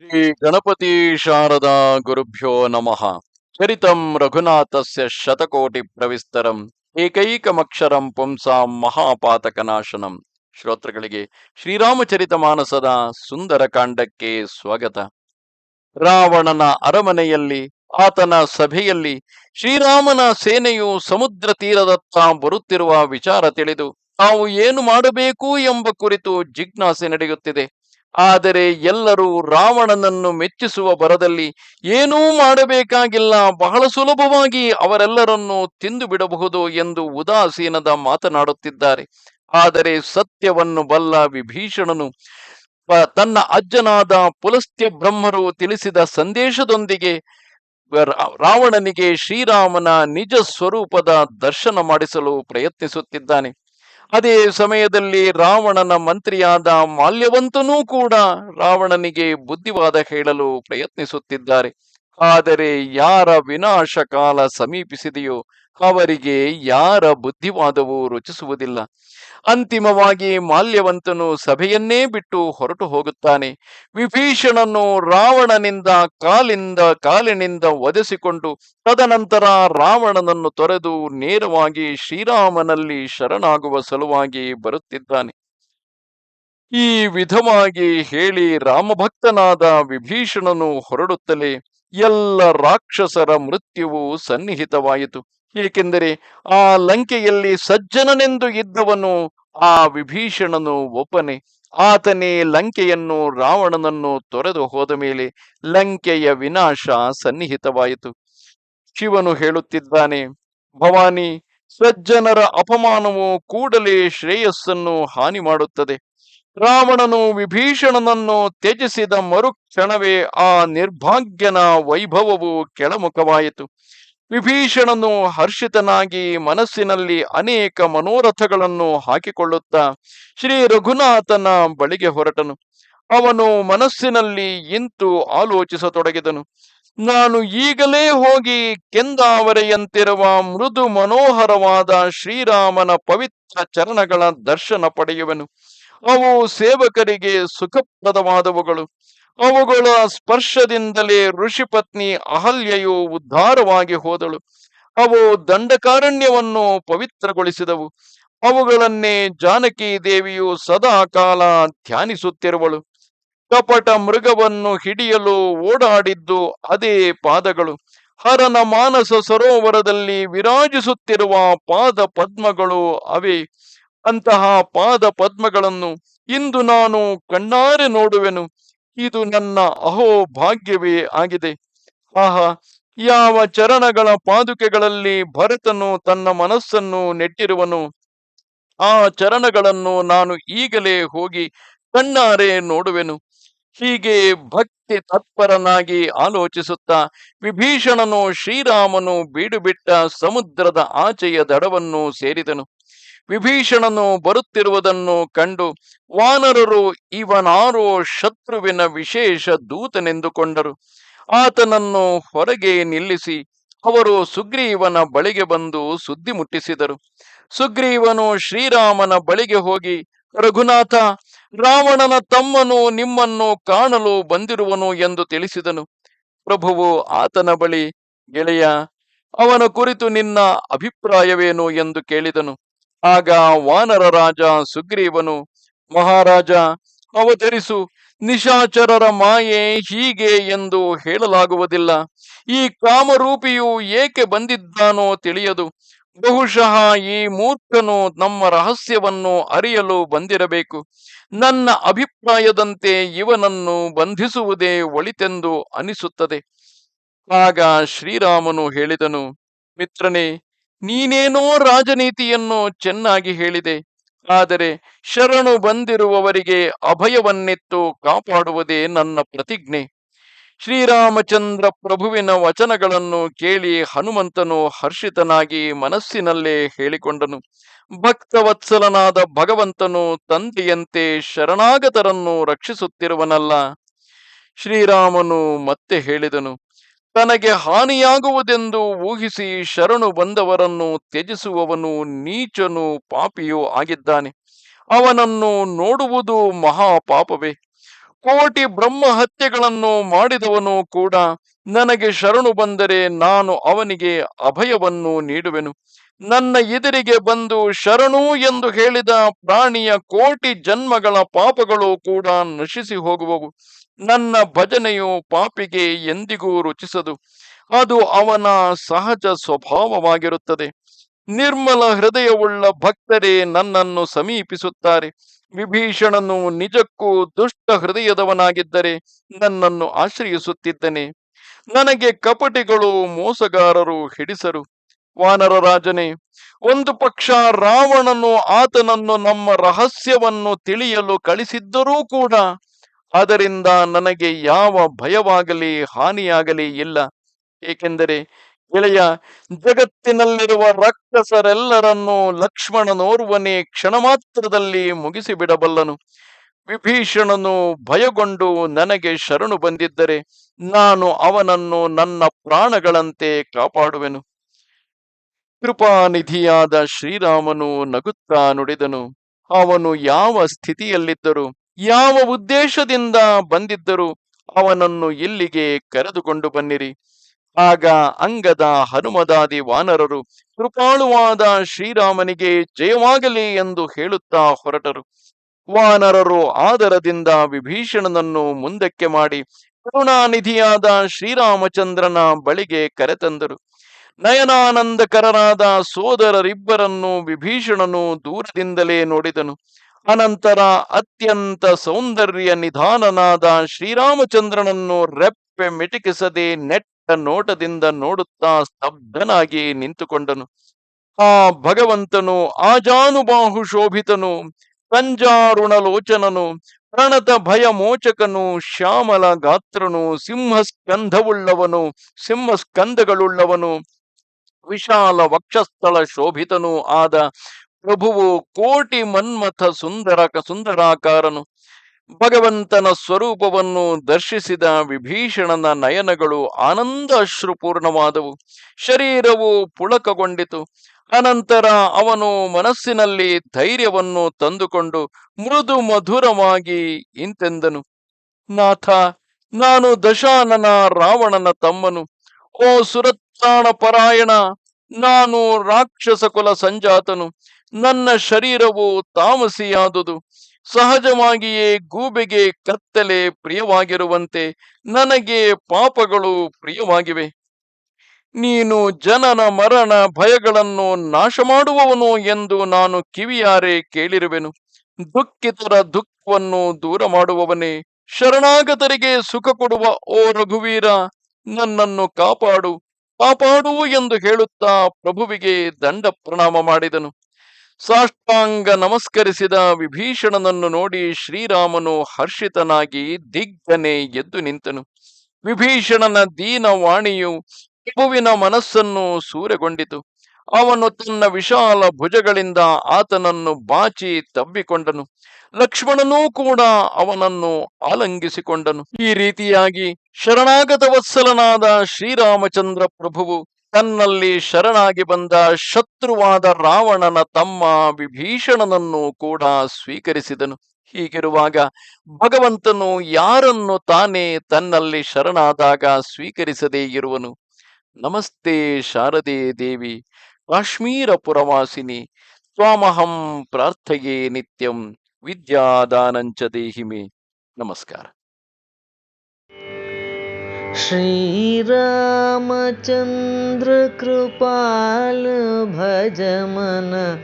ಶ್ರೀ ಗಣಪತಿ ಶಾರದಾ ಗುರುಭ್ಯೋ ನಮಃ. ಚರಿತಂ ರಘುನಾಥಸ್ಯ ಶತಕೋಟಿ ಪ್ರವಿಸ್ತರಂ ಏಕೈಕಮಕ್ಷರಂ ಪುಂಸಾಂ ಮಹಾಪಾತಕನಾಶನಂ. ಶ್ರೋತೃಗಳಿಗೆ ಶ್ರೀರಾಮಚರಿತ ಮಾನಸದ ಸುಂದರ ಕಾಂಡಕ್ಕೆ ಸ್ವಾಗತ. ರಾವಣನ ಅರಮನೆಯಲ್ಲಿ, ಆತನ ಸಭೆಯಲ್ಲಿ ಶ್ರೀರಾಮನ ಸೇನೆಯು ಸಮುದ್ರ ತೀರದತ್ತ ಬರುತ್ತಿರುವ ವಿಚಾರ ತಿಳಿದು ತಾವು ಏನು ಮಾಡಬೇಕು ಎಂಬ ಕುರಿತು ಜಿಜ್ಞಾಸೆ ನಡೆಯುತ್ತಿದೆ. ಆದರೆ ಎಲ್ಲರೂ ರಾವಣನನ್ನು ಮೆಚ್ಚಿಸುವ ಬರದಲ್ಲಿ ಏನೂ ಮಾಡಬೇಕಾಗಿಲ್ಲ. ಬಹಳ ಸುಲಭವಾಗಿ ಅವರೆಲ್ಲರನ್ನು ತಿಂದು ಬಿಡಬಹುದು ಎಂದು ಉದಾಸೀನದ ಮಾತನಾಡುತ್ತಿದ್ದಾರೆ. ಆದರೆ ಸತ್ಯವನ್ನು ಬಲ್ಲ ವಿಭೀಷಣನು ತನ್ನ ಅಜ್ಜನಾದ ಪುಲಸ್ತ್ಯ ಬ್ರಹ್ಮರು ತಿಳಿಸಿದ ಸಂದೇಶದೊಂದಿಗೆ ರಾವಣನಿಗೆ ಶ್ರೀರಾಮನ ನಿಜ ಸ್ವರೂಪದ ದರ್ಶನ ಮಾಡಿಸಲು ಪ್ರಯತ್ನಿಸುತ್ತಿದ್ದಾನೆ. ಅದೇ ಸಮಯದಲ್ಲಿ ರಾವಣನ ಮಂತ್ರಿಯಾದ ಮಾಲ್ಯವಂತನೂ ಕೂಡ ರಾವಣನಿಗೆ ಬುದ್ಧಿವಾದ ಹೇಳಲು ಪ್ರಯತ್ನಿಸುತ್ತಿದ್ದಾರೆ. ಆದರೆ ಯಾರ ವಿನಾಶ ಕಾಲ ಸಮೀಪಿಸಿದೆಯೋ ಅವರಿಗೆ ಯಾರ ಬುದ್ಧಿವಾದವೂ ರುಚಿಸುವುದಿಲ್ಲ. ಅಂತಿಮವಾಗಿ ಮಾಲ್ಯವಂತನು ಸಭೆಯನ್ನೇ ಬಿಟ್ಟು ಹೊರಟು ಹೋಗುತ್ತಾನೆ. ವಿಭೀಷಣನು ರಾವಣನಿಂದ ಕಾಲಿಂದ ಕಾಲಿನಿಂದ ಒದಿಸಿಕೊಂಡು ತದನಂತರ ರಾವಣನನ್ನು ತೊರೆದು ನೇರವಾಗಿ ಶ್ರೀರಾಮನಲ್ಲಿ ಶರಣಾಗುವ ಸಲುವಾಗಿ ಬರುತ್ತಿದ್ದಾನೆ. ಈ ವಿಧವಾಗಿ ಹೇಳಿ ರಾಮಭಕ್ತನಾದ ವಿಭೀಷಣನು ಹೊರಡುತ್ತಲೇ ಎಲ್ಲ ರಾಕ್ಷಸರ ಮೃತ್ಯುವು ಸನ್ನಿಹಿತವಾಯಿತು. ಏಕೆಂದರೆ ಆ ಲಂಕೆಯಲ್ಲಿ ಸಜ್ಜನನೆಂದು ಇದ್ದವನು ಆ ವಿಭೀಷಣನು ಒಬ್ಬನೇ. ಆತನೇ ಲಂಕೆಯನ್ನು ರಾವಣನನ್ನು ತೊರೆದು ಹೋದ ಮೇಲೆ ಲಂಕೆಯ ವಿನಾಶ ಸನ್ನಿಹಿತವಾಯಿತು. ಶಿವನು ಹೇಳುತ್ತಿದ್ದಾನೆ, ಭವಾನಿ, ಸಜ್ಜನರ ಅಪಮಾನವು ಕೂಡಲೇ ಶ್ರೇಯಸ್ಸನ್ನು ಹಾನಿ ಮಾಡುತ್ತದೆ ರಾವಣನು ವಿಭೀಷಣನನ್ನು ತ್ಯಜಿಸಿದ ಮರುಕ್ಷಣವೇ ಆ ನಿರ್ಭಾಗ್ಯನ ವೈಭವವು ಕೆಳಮುಖವಾಯಿತು. ವಿಭೀಷಣನು ಹರ್ಷಿತನಾಗಿ ಮನಸ್ಸಿನಲ್ಲಿ ಅನೇಕ ಮನೋರಥಗಳನ್ನು ಹಾಕಿಕೊಳ್ಳುತ್ತಾ ಶ್ರೀ ರಘುನಾಥನ ಬಳಿಗೆ ಹೊರಟನು. ಅವನು ಮನಸ್ಸಿನಲ್ಲಿ ಇಂತು ಆಲೋಚಿಸತೊಡಗಿದನು. ನಾನು ಈಗಲೇ ಹೋಗಿ ಕೆಂದಾವರೆಯಂತಿರುವ ಮೃದು ಮನೋಹರವಾದ ಶ್ರೀರಾಮನ ಪವಿತ್ರ ಚರಣಗಳ ದರ್ಶನ ಪಡೆಯುವೆನು. ಅವು ಸೇವಕರಿಗೆ ಸುಖಪ್ರದವಾದವುಗಳು. ಅವುಗಳ ಸ್ಪರ್ಶದಿಂದಲೇ ಋಷಿಪತ್ನಿ ಅಹಲ್ಯೆಯು ಉದ್ಧಾರವಾಗಿ ಹೋದಳು. ಅವು ದಂಡಕಾರಣ್ಯವನ್ನು ಪವಿತ್ರಗೊಳಿಸಿದವು. ಅವುಗಳನ್ನೇ ಜಾನಕಿ ದೇವಿಯು ಸದಾ ಕಾಲ ಧ್ಯಾನಿಸುತ್ತಿರುವಳು. ಕಪಟ ಮೃಗವನ್ನು ಹಿಡಿಯಲು ಓಡಾಡಿದ್ದು ಅದೇ ಪಾದಗಳು. ಹರನ ಮಾನಸ ಸರೋವರದಲ್ಲಿ ವಿರಾಜಿಸುತ್ತಿರುವ ಪಾದ ಪದ್ಮಗಳು ಅವೇ. ಅಂತಹ ಪಾದ ಪದ್ಮಗಳನ್ನು ಇಂದು ನಾನು ಕಣ್ಣಾರೆ ನೋಡುವೆನು. ಇದು ನನ್ನ ಅಹೋ ಭಾಗ್ಯವೇ ಆಗಿದೆ. ಆಹಾ, ಯಾವ ಚರಣಗಳ ಪಾದುಕೆಗಳಲ್ಲಿ ಭರತನು ತನ್ನ ಮನಸ್ಸನ್ನು ನೆಟ್ಟಿರುವನು. ಆ ಚರಣಗಳನ್ನು ನಾನು ಈಗಲೇ ಹೋಗಿ ಕಣ್ಣಾರೆ ನೋಡುವೆನು. ಹೀಗೆ ಭಕ್ತಿ ತತ್ಪರನಾಗಿ ಆಲೋಚಿಸುತ್ತಾ ವಿಭೀಷಣನು ಶ್ರೀರಾಮನು ಬೀಡುಬಿಟ್ಟ ಸಮುದ್ರದ ಆಚೆಯ ದಡವನ್ನು ಸೇರಿದನು. ವಿಭೀಷಣನು ಬರುತ್ತಿರುವುದನ್ನು ಕಂಡು ವಾನರರು ಇವನಾರೋ ಶತ್ರುವಿನ ವಿಶೇಷ ದೂತನೆಂದುಕೊಂಡರು. ಆತನನ್ನು ಹೊರಗೆ ನಿಲ್ಲಿಸಿ ಅವರು ಸುಗ್ರೀವನ ಬಳಿಗೆ ಬಂದು ಸುದ್ದಿ ಮುಟ್ಟಿಸಿದರು. ಸುಗ್ರೀವನು ಶ್ರೀರಾಮನ ಬಳಿಗೆ ಹೋಗಿ, ರಘುನಾಥ, ರಾವಣನ ತಮ್ಮನು ನಿಮ್ಮನ್ನು ಕಾಣಲು ಬಂದಿರುವನು ಎಂದು ತಿಳಿಸಿದನು. ಪ್ರಭುವು ಆತನ ಬಳಿ, ಗೆಳೆಯ, ಅವನ ಕುರಿತು ನಿನ್ನ ಅಭಿಪ್ರಾಯವೇನು? ಎಂದು ಕೇಳಿದನು. ಆಗ ವಾನರ ರಾಜ ಸುಗ್ರೀವನು, ಮಹಾರಾಜ, ಅವತರಿಸು. ನಿಶಾಚರರ ಮಾಯೆ ಹೀಗೆ ಎಂದು ಹೇಳಲಾಗುವುದಿಲ್ಲ. ಈ ಕಾಮರೂಪಿಯು ಏಕೆ ಬಂದಿದ್ದಾನೋ ತಿಳಿಯದು. ಬಹುಶಃ ಈ ಮೂರ್ಖನು ನಮ್ಮ ರಹಸ್ಯವನ್ನು ಅರಿಯಲು ಬಂದಿರಬೇಕು. ನನ್ನ ಅಭಿಪ್ರಾಯದಂತೆ ಇವನನ್ನು ಬಂಧಿಸುವುದೇ ಒಳಿತೆಂದು ಅನಿಸುತ್ತದೆ. ಆಗ ಶ್ರೀರಾಮನು ಹೇಳಿದನು, ಮಿತ್ರನೇ ನೀನೇನೋ ರಾಜನೀತಿಯನ್ನು ಚೆನ್ನಾಗಿ ಹೇಳಿದೆ. ಆದರೆ ಶರಣು ಬಂದಿರುವವರಿಗೆ ಅಭಯವನ್ನಿತ್ತು ಕಾಪಾಡುವುದೇ ನನ್ನ ಪ್ರತಿಜ್ಞೆ. ಶ್ರೀರಾಮಚಂದ್ರ ಪ್ರಭುವಿನ ವಚನಗಳನ್ನು ಕೇಳಿ ಹನುಮಂತನು ಹರ್ಷಿತನಾಗಿ ಮನಸ್ಸಿನಲ್ಲೇ ಹೇಳಿಕೊಂಡನು. ಭಕ್ತವತ್ಸಲನಾದ ಭಗವಂತನು ತಂದೆಯಂತೆ ಶರಣಾಗತರನ್ನು ರಕ್ಷಿಸುತ್ತಿರುವನಲ್ಲ. ಶ್ರೀರಾಮನು ಮತ್ತೆ ಹೇಳಿದನು. ತನಗೆ ಹಾನಿಯಾಗುವುದೆಂದು ಊಹಿಸಿ ಶರಣು ಬಂದವರನ್ನು ತ್ಯಜಿಸುವವನು ನೀಚನು ಪಾಪಿಯೂ ಆಗಿದ್ದಾನೆ. ಅವನನ್ನು ನೋಡುವುದು ಮಹಾಪಾಪವೇ. ಕೋಟಿ ಬ್ರಹ್ಮ ಹತ್ಯೆಗಳನ್ನು ಮಾಡಿದವನು ಕೂಡ ನನಗೆ ಶರಣು ಬಂದರೆ ನಾನು ಅವನಿಗೆ ಅಭಯವನ್ನು ನೀಡುವೆನು. ನನ್ನ ಎದುರಿಗೆ ಬಂದು ಶರಣು ಎಂದು ಹೇಳಿದ ಪ್ರಾಣಿಯ ಕೋಟಿ ಜನ್ಮಗಳ ಪಾಪಗಳು ಕೂಡ ನಶಿಸಿ ಹೋಗುವವು. ನನ್ನ ಭಜನೆಯು ಪಾಪಿಗೆ ಎಂದಿಗೂ ರುಚಿಸದು. ಅದು ಅವನ ಸಹಜ ಸ್ವಭಾವವಾಗಿರುತ್ತದೆ. ನಿರ್ಮಲ ಹೃದಯವುಳ್ಳ ಭಕ್ತರೇ ನನ್ನನ್ನು ಸಮೀಪಿಸುತ್ತಾರೆ. ವಿಭೀಷಣನು ನಿಜಕ್ಕೂ ದುಷ್ಟ ಹೃದಯದವನಾಗಿದ್ದರೆ ನನ್ನನ್ನು ಆಶ್ರಯಿಸುತ್ತಿದ್ದನೆ. ನನಗೆ ಕಪಟಿಗಳು ಮೋಸಗಾರರು ಹಿಡಿಸರು. ವಾನರ ರಾಜನೇ, ಒಂದು ಪಕ್ಷ ರಾವಣನು ಆತನನ್ನು ನಮ್ಮ ರಹಸ್ಯವನ್ನು ತಿಳಿಯಲು ಕಳಿಸಿದ್ದರೂ ಕೂಡ ಅದರಿಂದ ನನಗೆ ಯಾವ ಭಯವಾಗಲಿ, ಹಾನಿಯಾಗಲಿ ಇಲ್ಲ. ಏಕೆಂದರೆ ಗೆಳೆಯ, ಜಗತ್ತಿನಲ್ಲಿರುವ ರಕ್ಷಸರೆಲ್ಲರನ್ನೂ ಲಕ್ಷ್ಮಣನೋರ್ವನೇ ಕ್ಷಣ ಮಾತ್ರದಲ್ಲಿ ಮುಗಿಸಿಬಿಡಬಲ್ಲನು. ವಿಭೀಷಣನು ಭಯಗೊಂಡು ನನಗೆ ಶರಣು ಬಂದಿದ್ದರೆ ನಾನು ಅವನನ್ನು ನನ್ನ ಪ್ರಾಣಗಳಂತೆ ಕಾಪಾಡುವೆನು. ಕೃಪಾನಿಧಿಯಾದ ಶ್ರೀರಾಮನು ನಗುತ್ತಾ ನುಡಿದನು. ಅವನು ಯಾವ ಸ್ಥಿತಿಯಲ್ಲಿದ್ದರು? ಯಾವ ಉದ್ದೇಶದಿಂದ ಬಂದಿದ್ದರು? ಅವನನ್ನು ಇಲ್ಲಿಗೆ ಕರೆದುಕೊಂಡು ಬನ್ನಿರಿ. ಆಗ ಅಂಗದ ಹನುಮದಾದಿ ವಾನರರು, ಕೃಪಾಳುವಾದ ಶ್ರೀರಾಮನಿಗೆ ಜಯವಾಗಲಿ ಎಂದು ಹೇಳುತ್ತಾ ಹೊರಟರು. ವಾನರರು ಆದರದಿಂದ ವಿಭೀಷಣನನ್ನು ಮುಂದಕ್ಕೆ ಮಾಡಿ ಕರುಣಾನಿಧಿಯಾದ ಶ್ರೀರಾಮಚಂದ್ರನ ಬಳಿಗೆ ಕರೆತಂದರು. ನಯನಾನಂದಕರರಾದ ಸೋದರರಿಬ್ಬರನ್ನು ವಿಭೀಷಣನು ದೂರದಿಂದಲೇ ನೋಡಿದನು. ಅನಂತರ ಅತ್ಯಂತ ಸೌಂದರ್ಯ ನಿಧಾನನಾದ ಶ್ರೀರಾಮಚಂದ್ರನನ್ನು ರೆಪ್ಪೆ ಮಿಟಿಕಿಸದೆ ನೆಟ್ಟ ನೋಟದಿಂದ ನೋಡುತ್ತಾ ಸ್ತಬ್ಧನಾಗಿ ನಿಂತುಕೊಂಡನು. ಆ ಭಗವಂತನು ಆಜಾನುಬಾಹು ಶೋಭಿತನು ಕಂಜಾರುಣ ಲೋಚನನು ಪ್ರಣತ ಭಯ ಮೋಚಕನು ಶ್ಯಾಮಲ ಗಾತ್ರನು ಸಿಂಹಸ್ಕಂಧವುಳ್ಳವನು ಸಿಂಹಸ್ಕಂದಗಳುಳ್ಳವನು ವಿಶಾಲ ವಕ್ಷಸ್ಥಳ ಶೋಭಿತನೂ ಆದ ಪ್ರಭುವು ಕೋಟಿ ಮನ್ಮಥ ಸುಂದರ ಸುಂದರಾಕಾರನು. ಭಗವಂತನ ಸ್ವರೂಪವನ್ನು ದರ್ಶಿಸಿದ ವಿಭೀಷಣನ ನಯನಗಳು ಆನಂದ ಅಶ್ರುಪೂರ್ಣವಾದವು. ಶರೀರವು ಪುಳಕಗೊಂಡಿತು. ಅನಂತರ ಅವನು ಮನಸ್ಸಿನಲ್ಲಿ ಧೈರ್ಯವನ್ನು ತಂದುಕೊಂಡು ಮೃದು ಮಧುರವಾಗಿ ಇಂತೆಂದನು. ನಾಥ, ನಾನು ದಶಾನನ ರಾವಣನ ತಮ್ಮನು. ಓ ಸುರತ್ತಾಣ ಪರಾಯಣ ನಾನು ರಾಕ್ಷಸ ಕುಲ ಸಂಜಾತನು. ನನ್ನ ಶರೀರವು ತಾಮಸಿಯಾದುದು. ಸಹಜವಾಗಿಯೇ ಗೂಬೆಗೆ ಕತ್ತಲೆ ಪ್ರಿಯವಾಗಿರುವಂತೆ ನನಗೆ ಪಾಪಗಳು ಪ್ರಿಯವಾಗಿವೆ. ನೀನು ಜನನ ಮರಣ ಭಯಗಳನ್ನು ನಾಶ ಮಾಡುವವನು ಎಂದು ನಾನು ಕಿವಿಯಾರೆ ಕೇಳಿರುವೆನು. ದುಃಖಿತರ ದುಃಖವನ್ನು ದೂರ ಮಾಡುವವನೇ ಶರಣಾಗತರಿಗೆ ಸುಖ ಕೊಡುವ ಓ ರಘುವೀರ, ನನ್ನನ್ನು ಕಾಪಾಡು. ಕಾಪಾಡು ಎಂದು ಹೇಳುತ್ತಾ ಪ್ರಭುವಿಗೆ ದಂಡ ಪ್ರಣಾಮ ಮಾಡಿದನು. ಸಾಷ್ಟಾಂಗ ನಮಸ್ಕರಿಸಿದ ವಿಭೀಷಣನನ್ನು ನೋಡಿ ಶ್ರೀರಾಮನು ಹರ್ಷಿತನಾಗಿ ದಿಗ್ಗನೆ ಎದ್ದು ನಿಂತನು. ವಿಭೀಷಣನ ದೀನ ವಾಣಿಯು ಪ್ರಭುವಿನ ಮನಸ್ಸನ್ನು ಸೂರೆಗೊಂಡಿತು. ಅವನು ತನ್ನ ವಿಶಾಲ ಭುಜಗಳಿಂದ ಆತನನ್ನು ಬಾಚಿ ತಬ್ಬಿಕೊಂಡನು. ಲಕ್ಷ್ಮಣನೂ ಕೂಡ ಅವನನ್ನು ಆಲಂಗಿಸಿಕೊಂಡನು. ಈ ರೀತಿಯಾಗಿ ಶರಣಾಗತ ವತ್ಸಲನಾದ ಶ್ರೀರಾಮಚಂದ್ರ ಪ್ರಭುವು ತನ್ನಲ್ಲಿ ಶರಣಾಗಿ ಬಂದ ಶತ್ರುವಾದ ರಾವಣನ ತಮ್ಮ ವಿಭೀಷಣನನ್ನು ಕೂಡ ಸ್ವೀಕರಿಸಿದನು. ಹೀಗಿರುವಾಗ ಭಗವಂತನು ಯಾರನ್ನು ತಾನೇ ತನ್ನಲ್ಲಿ ಶರಣಾದಾಗ ಸ್ವೀಕರಿಸದೇ ಇರುವನು? ನಮಸ್ತೆ ಶಾರದೆ ದೇವಿ. काश्मीरपुरवासिनि त्वामहं प्रार्थये नित्यं विद्यादानं च देहि मे। नमस्कार। श्रीरामचन्द्रकृपाल भजमन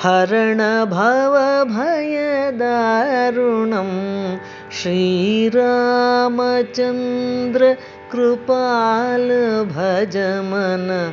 हरणभवभयदारुणं श्रीरामचन्द्रकृपाल भजमन